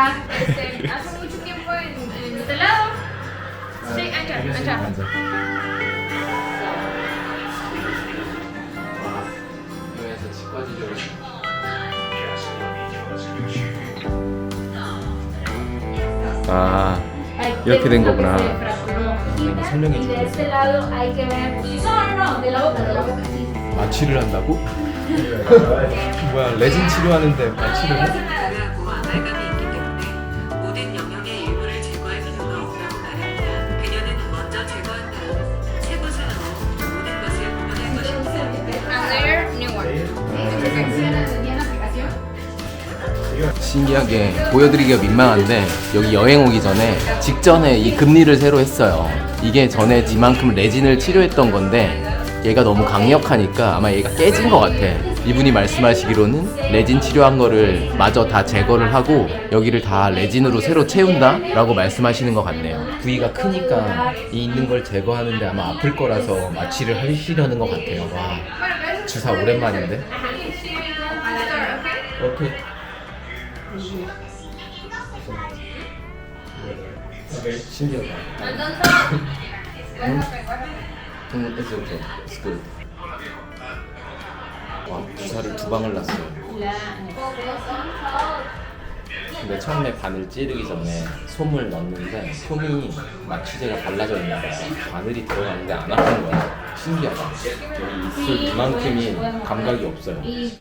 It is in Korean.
Ajá, este, hace mucho tiempo en, en este lado. Sí, allá, allá. 여기서 치과지죠. 아 이렇게 된 거구나. 설명해 sí. 마취를 한다고? 뭐야 레진 치료하는데 마취를 신기하게 보여드리기가 민망한데 여기 여행 오기 전에 직전에 이 금리를 새로 했어요. 이게 전에 이만큼 레진을 치료했던 건데 얘가 너무 강력하니까 아마 얘가 깨진 것 같아. 이분이 말씀하시기로는 레진 치료한 거를 마저 다 제거를 하고 여기를 다 레진으로 새로 채운다? 라고 말씀하시는 것 같네요. 부위가 크니까 이 있는 걸 제거하는데 아마 아플 거라서 마취를 하시려는 것 같아요. 와, 주사 오랜만인데? 오케이. 신기하다. 음, it's okay. It's good. 와, 주사를 두 방을 놨어요. 근데 처음에 바늘 찌르기 전에 솜을 넣었는데 솜이 마취제가 발라져 있나 봐요. 바늘이 들어갔는데 안 아픈 거야. 신기하다. 여기 입술 이만큼이 감각이 없어요.